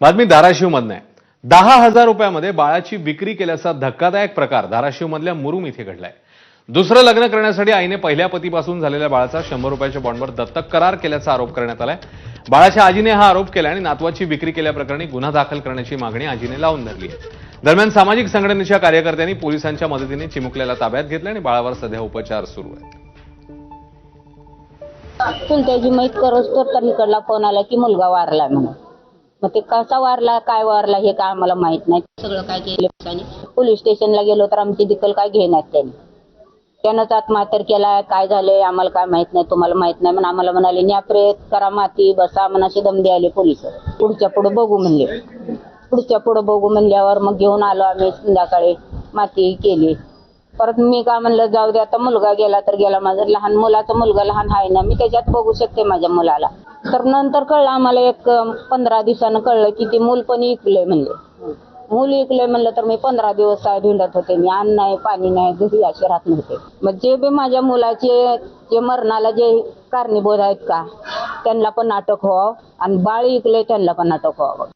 बातमी धाराशिव आहे. दहा हजार रुपयामध्ये बाळाची विक्री केल्याचा धक्कादायक प्रकार धाराशिव मधल्या मुरुम इथे घडलाय. दुसरं लग्न करण्यासाठी आईने पहिल्या पतीपासून झालेल्या बाळाचा शंभर रुपयाच्या बॉन्डवर दत्तक करार केल्याचा आरोप करण्यात आलाय. बाळाच्या आजीने हा आरोप केला आणि नातवाची विक्री केल्याप्रकरणी गुन्हा दाखल करण्याची मागणी आजीने लावून धरली आहे. दरम्यान सामाजिक संघटनेच्या कार्यकर्त्यांनी पोलिसांच्या मदतीने चिमुकल्याला ताब्यात घेतलं आणि बाळावर सध्या उपचार सुरू आहेत. चुलत्याची माहीत करोस तर त्यांनीकडला फोन आला की मुलगा वारला म्हणून. मग ते कसा वारला काय वारला हे काय आम्हाला माहीत नाही. सगळं काय केलं पोलीस स्टेशनला गेलो तर आमची दिकल काय घेण्यात त्यांनी. त्यानंच आत्महत्या केला काय झालंय आम्हाला काय माहीत नाही तुम्हाला माहीत नाही म्हणून आम्हाला म्हणाले न्याप्रेत करा माती बसा म्हणाशी दम द्यायले पोलीस. पुढच्या पुढे बघू म्हणले. पुढच्या पुढे बघू म्हणल्यावर मग घेऊन आलो आम्ही संध्याकाळी माती केली. परत मी काय म्हणलं जाऊ दे आता मुलगा गेला तर गेला माझा लहान मुलाचा मुलगा लहान आहे ना मी त्याच्यात बघू शकते माझ्या मुलाला. तर नंतर कळलं आम्हाला एक पंधरा दिवसानं कळलं की ते मूल पण इकलंय म्हणले. मूल इकलंय म्हणलं तर मी पंधरा दिवस काय भिंडत होते. मी अन्न नाही पाणी नाही घरी असे राहत नव्हते. मग जे बी माझ्या मुलाचे जे मरणाला जे कारणीभूत आहेत का त्यांना पण नाटक व्हावं आणि बाळ इकलंय त्यांना पण अटक व्हावं.